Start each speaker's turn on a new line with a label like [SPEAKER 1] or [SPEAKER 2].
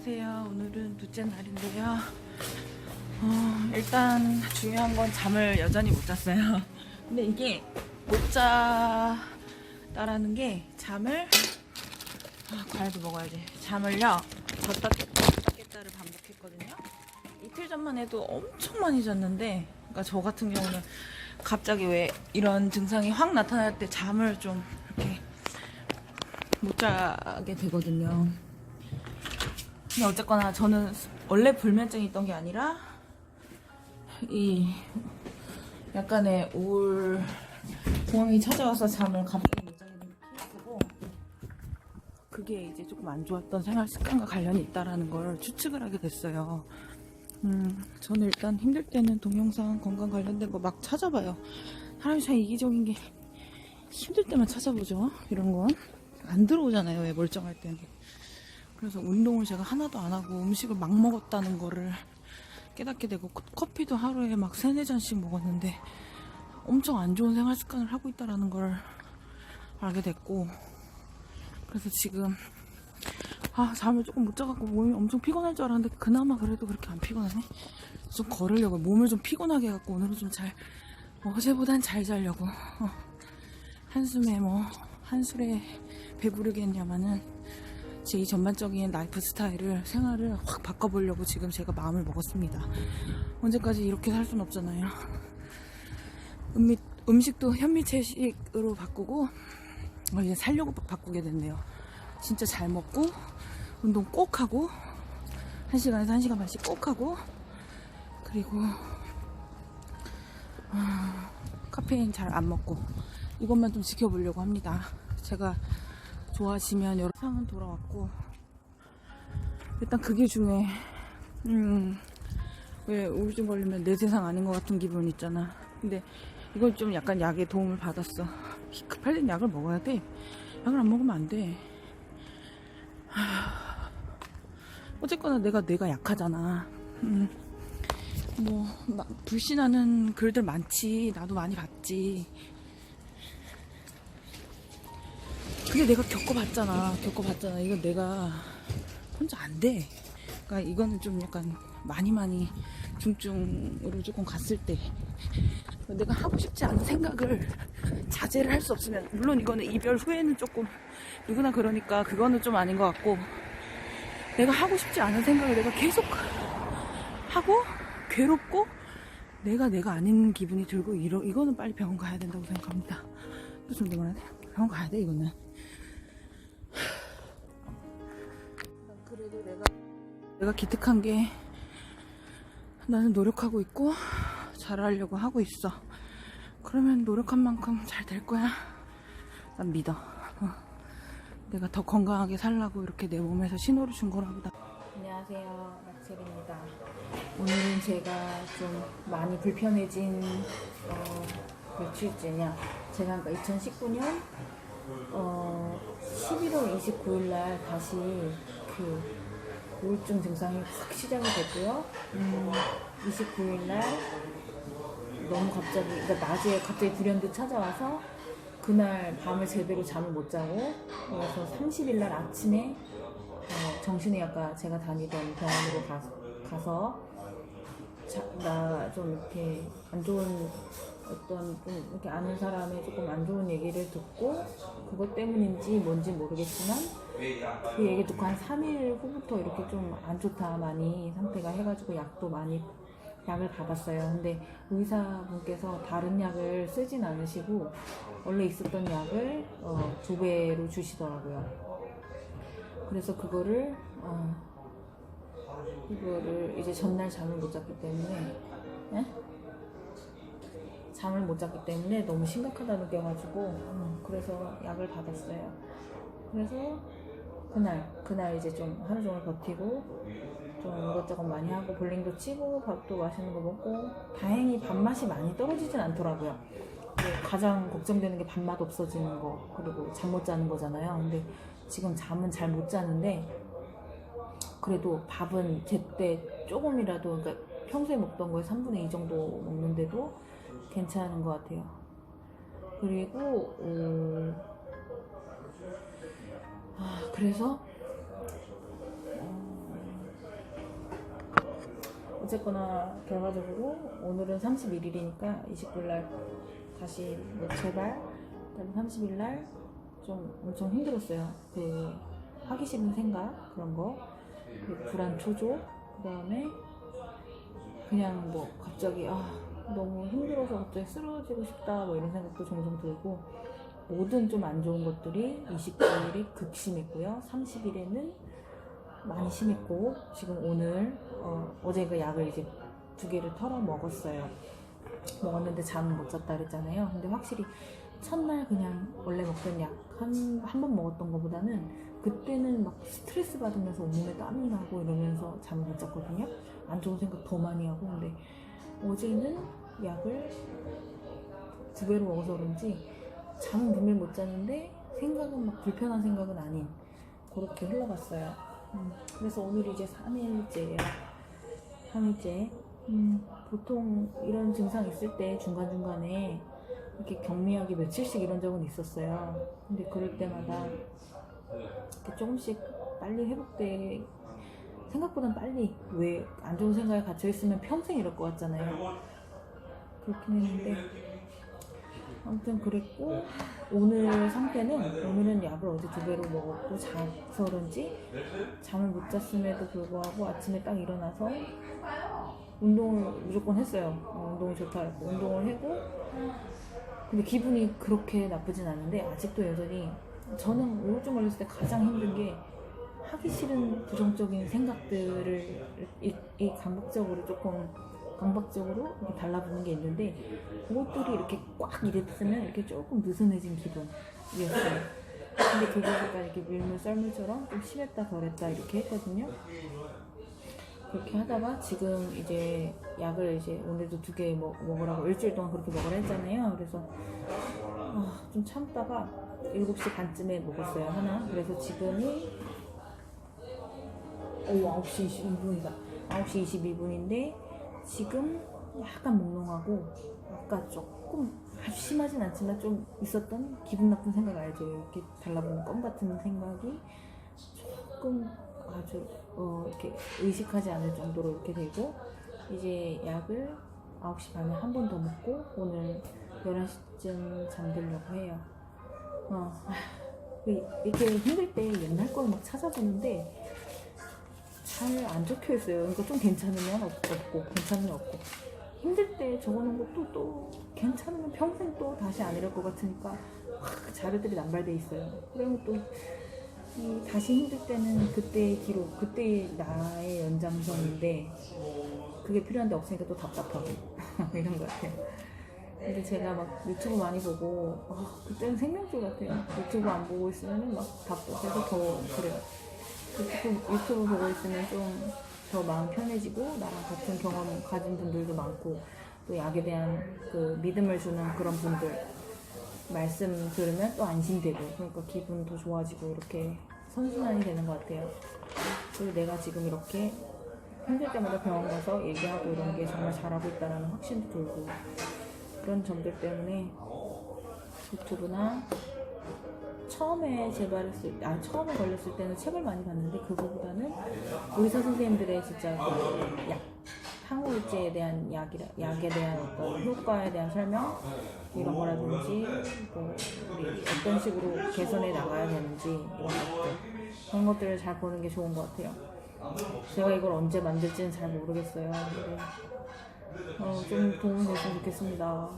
[SPEAKER 1] 안녕하세요. 오늘은 둘째 날인데요. 어, 일단 중요한 건 잠을 여전히 못 잤어요. 근데 이게 못 자다라는 게 잠을 아, 과일도 먹어야지. 잠을요 졌다 깼다 졌다 깼다를 반복했거든요. 이틀 전만 해도 엄청 많이 잤는데, 그러니까 저 같은 경우는 갑자기 왜 이런 증상이 확 나타날 때 잠을 좀 이렇게 못 자게 되거든요. 근데 어쨌거나 저는 원래 불면증이 있던 게 아니라 이 약간의 우울 공황이 찾아와서 잠을 갑자기 못 자게 된 케이스고 그게 이제 조금 안 좋았던 생활 습관과 관련이 있다라는 걸 추측을 하게 됐어요. 음, 저는 일단 힘들 때는 동영상 건강 관련된 거 막 찾아봐요. 사람이 참 이기적인 게 힘들 때만 찾아보죠. 이런 건. 안 들어오잖아요. 왜 멀쩡할 때는. 그래서 운동을 제가 하나도 안 하고 음식을 막 먹었다는 거를 깨닫게 되고 커- 커피도 하루에 막 세네 잔씩 먹었는데 엄청 안 좋은 생활 습관을 하고 있다라는 걸 알게 됐고 그래서 지금 아 잠을 조금 못 자갖고 몸이 엄청 피곤할 줄 알았는데 그나마 그래도 그렇게 안 피곤하네 좀 걸으려고 몸을 좀 피곤하게 해갖고 오늘은 좀 잘 어제보단 잘 자려고 어. 한숨에 뭐 한술에 배부르겠냐마는 제이 전반적인 라이프 스타일을 생활을 확 바꿔보려고 지금 제가 마음을 먹었습니다. 언제까지 이렇게 살 순 없잖아요. 음미, 음식도 현미채식으로 바꾸고 어, 이제 살려고 바- 바꾸게 됐네요. 진짜 잘 먹고 운동 꼭 하고 1시간에서 1시간 반씩 꼭 하고 그리고 아, 카페인 잘 안 먹고 이것만 좀 지켜보려고 합니다. 제가 좋아지면 여러 상은 돌아왔고 일단 그게 중에 음, 왜 우울증 걸리면 내 세상 아닌 것 같은 기분 있잖아. 근데 이걸 좀 약간 약의 도움을 받았어. 급할린 약을 먹어야 돼. 약을 안 먹으면 안 돼. 하, 어쨌거나 내가 내가 약하잖아. 음, 뭐 마- 불신하는 글들 많지. 나도 많이 봤지. 그게 내가 겪어봤잖아. 겪어봤잖아. 이건 내가 혼자 안 돼. 그러니까 이거는 좀 약간 많이 많이 중증으로 조금 갔을 때 내가 하고 싶지 않은 생각을 자제를 할 수 없으면 물론 이거는 이별 후에는 조금 누구나 그러니까 그거는 좀 아닌 것 같고 내가 하고 싶지 않은 생각을 내가 계속 하고 괴롭고 내가 내가 아닌 기분이 들고 이러, 이거는 빨리 병원 가야 된다고 생각합니다. 무슨 말하네 병원 가야 돼 이거는. 그래도 내가 내가 기특한 게 나는 노력하고 있고 잘하려고 하고 있어. 그러면 노력한 만큼 잘 될 거야. 난 믿어. 어. 내가 더 건강하게 살라고 이렇게 내 몸에서 신호를 준 거라 보다. 안녕하세요. 낙셀입니다. 오늘은 제가 좀 많이 불편해진 어, 며칠째냐. 제가 그러니까 2019년 어, 11월 29일 날 다시 그 우울증 증상이 확 시작이 됐고요. 음, 29일 날 너무 갑자기, 그러니까 낮에 갑자기 불현듯 찾아와서 그날 밤을 제대로 잠을 못 자고 그래서 30일 날 아침에 어, 정신의학과 제가 다니던 병원으로 가, 가서 나 좀 이렇게 안 좋은 어떤 좀 이렇게 아는 사람의 조금 안 좋은 얘기를 듣고 그것 때문인지 뭔지 모르겠지만 그 얘기 듣고 한 3일 후부터 이렇게 좀 안 좋다 많이 상태가 해가지고 약도 많이 약을 받았어요. 근데 의사분께서 다른 약을 쓰진 않으시고 원래 있었던 약을 어, 두 배로 주시더라고요. 그래서 그거를 어, 이거를 이제 전날 잠을 못 잤기 때문에 예? 잠을 못 잤기 때문에 너무 심각하다 느껴가지고 음, 그래서 약을 받았어요. 그래서 그날 그날 이제 좀 하루 종일 버티고 좀 이것저것 많이 하고 볼링도 치고 밥도 맛있는 거 먹고 다행히 밥맛이 많이 떨어지진 않더라고요. 가장 걱정되는 게 밥맛 없어지는 거 그리고 잠 못 자는 거잖아요. 근데 지금 잠은 잘 못 자는데 그래도 밥은 제때 조금이라도 그러니까 평소에 먹던 거에 3분의 2 정도 먹는데도 괜찮은 것 같아요. 그리고 어, 아, 그래서? 어, 어쨌거나 결과적으로 오늘은 31일이니까 29일날 다시 뭐 제발 그다음에 30일날 좀 엄청 힘들었어요. 그 하기 싫은 생각 그런 거, 그 불안 초조, 그 다음에 그냥 뭐 갑자기 아 너무 힘들어서 갑자기 쓰러지고 싶다 뭐 이런 생각도 종종 들고 모든 좀 안 좋은 것들이 29일이 극심했고요. 30일에는 많이 심했고 지금 오늘 어, 어제 그 약을 이제 두 개를 털어 먹었어요. 먹었는데 잠은 못 잤다 그랬잖아요. 근데 확실히 첫날 그냥 원래 먹던 약 한 한 번 먹었던 것보다는 그때는 막 스트레스 받으면서 온몸에 땀이 나고 이러면서 잠을 못 잤거든요. 안 좋은 생각 더 많이 하고 근데 어제는 약을 두 배로 먹어서 그런지 잠은 분명히 못 잤는데 생각은 막 불편한 생각은 아닌 그렇게 흘러갔어요. 음, 그래서 오늘이 이제 3일째예요. 3일째. 음, 보통 이런 증상 있을 때 중간중간에 이렇게 격리하기 며칠씩 이런 적은 있었어요. 근데 그럴 때마다 이렇게 조금씩 빨리 회복돼 생각보단 빨리 왜 안 좋은 생각에 갇혀 있으면 평생 이럴 것 같잖아요. 그렇긴 했는데 아무튼 그랬고 오늘 상태는 오늘은 약을 어제 두 배로 먹었고 자서 그런지 잠을 못 잤음에도 불구하고 아침에 딱 일어나서 운동을 무조건 했어요. 어, 운동이 좋다 그랬고 운동을 하고 근데 기분이 그렇게 나쁘진 않은데 아직도 여전히 저는 우울증 걸렸을 때 가장 힘든 게 하기 싫은 부정적인 생각들을 이, 이 강박적으로 조금 강박적으로 이렇게 달라붙는 게 있는데 그것들이 이렇게 꽉 이랬으면 이렇게 조금 느슨해진 기분이었어요. 근데 약간 이렇게 밀물 썰물처럼 좀 심했다 덜했다 이렇게 했거든요. 그렇게 하다가 지금 이제 약을 이제 오늘도 두 개 먹으라고 일주일 동안 그렇게 먹으라 했잖아요. 그래서 아, 좀 참다가 7시 반쯤에 먹었어요 하나. 그래서 지금이 오 9시 22분이다. 9시 22분인데 지금 약간 몽롱하고 아까 조금 아주 심하진 않지만 좀 있었던 기분 나쁜 생각 알죠? 이렇게 달라붙는 껌 같은 생각이 조금 아주 어, 이렇게 의식하지 않을 정도로 이렇게 되고 이제 약을 9시 반에 한 번 더 먹고 오늘 11시쯤 잠들려고 해요. 어, 이렇게 힘들 때 옛날 걸 막 찾아보는데 잘 안 적혀 있어요. 그러니까 좀 괜찮으면 없- 없고 괜찮으면 없고 힘들 때 적어놓은 것도 또 괜찮으면 평생 또 다시 안 이럴 것 같으니까 확 자료들이 남발돼 있어요. 그리고 또 이 다시 힘들 때는 그때의 기록, 그때의 나의 연장선인데 그게 필요한데 없으니까 또 답답하고 이런 것 같아요. 근데 제가 막 유튜브 많이 보고 아, 그때는 생명줄 같아요. 유튜브 안 보고 있으면 막 답답해서 더 그래요. 유튜브, 유튜브 보고 있으면 좀 더 마음 편해지고 나랑 같은 경험 가진 분들도 많고 또 약에 대한 그 믿음을 주는 그런 분들 말씀 들으면 또 안심되고 그러니까 기분도 좋아지고 이렇게 선순환이 되는 것 같아요. 그리고 내가 지금 이렇게 힘들 때마다 병원 가서 얘기하고 이런 게 정말 잘하고 있다는 확신도 들고 그런 점들 때문에 유튜브나 처음에 재발했을 때, 아 처음에 걸렸을 때는 책을 많이 봤는데 그거보다는 의사 선생님들의 진짜 그 약, 항우울제에 대한 약이라, 약에 대한 어떤 효과에 대한 설명 이런 거라든지 뭐 우리 어떤 식으로 개선해 나가야 되는지 이런 것들 그런 것들을 잘 보는 게 좋은 것 같아요. 제가 이걸 언제 만들지는 잘 모르겠어요. 근데 어, 좀 도움이 됐으면 좋겠습니다.